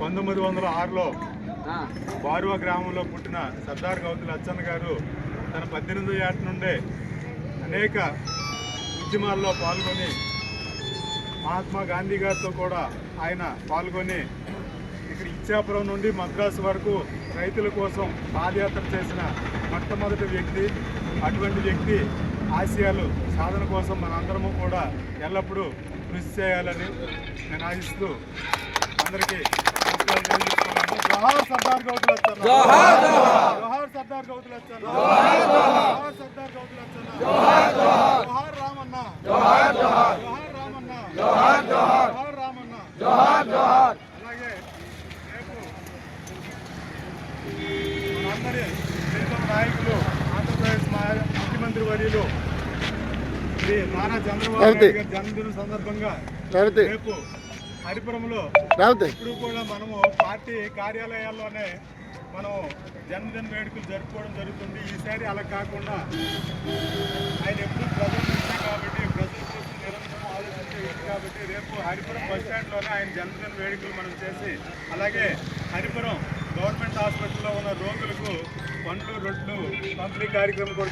పంతొమ్మిది వందల ఆరులో బారువా గ్రామంలో పుట్టిన సర్దార్ గౌతుల అచ్చన్న గారు తన పద్దెనిమిది ఏట నుండే అనేక ఉద్యమాల్లో పాల్గొని మహాత్మా గాంధీ గారితో కూడా ఆయన పాల్గొని ఇక్కడ ఇచ్చాపురం నుండి మద్రాసు వరకు రైతుల కోసం పాదయాత్ర చేసిన మొట్టమొదటి వ్యక్తి అటువంటి వ్యక్తి ఆశయాలు సాధన కోసం మనందరము కూడా ఎల్లప్పుడూ కృషి చేయాలని నేను ఆశిస్తూ అందరికీ నమస్కారాలు తెలియజేస్తున్నాను. జోహార్ సర్దార్ గౌతుల అచ్చన్న జోహార్ సర్దార్ గౌతుల అచ్చన్న జోహార్ సర్దార్ గౌతుల అచ్చన్న జోహార్ రామన్న జోహార్ రామన్న జోహార్ రామన్న అలాగే రేపు మనందరి ప్రీతం నాయకులు ఆంధ్రప్రదేశ్ మా ముఖ్యమంత్రి వర్యులు శ్రీ నారా చంద్రబాబు నాయుడు గారి జన్మదిన సందర్భంగా రేవతి రేపు హరిపురంలో ఇప్పుడు కూడా మనము పార్టీ కార్యాలయాల్లోనే మనం జన్మదిన వేడుకలు జరుపుకోవడం జరుగుతుంది. ఈసారి అలా కాకుండా ఆయన ఎప్పుడు ప్రజల కాబట్టి ప్రజల కోసం నిరంతరం ఆలోచించే వ్యక్తి కాబట్టి రేపు హరిపురం బస్ స్టాండ్లోనే ఆయన జన్మదిన వేడుకలు మనం చేసి అలాగే హరిపురం గవర్నమెంట్ హాస్పిటల్లో ఉన్న రోగులకు పండ్లు రొట్లు పంపిణీ కార్యక్రమం కూడా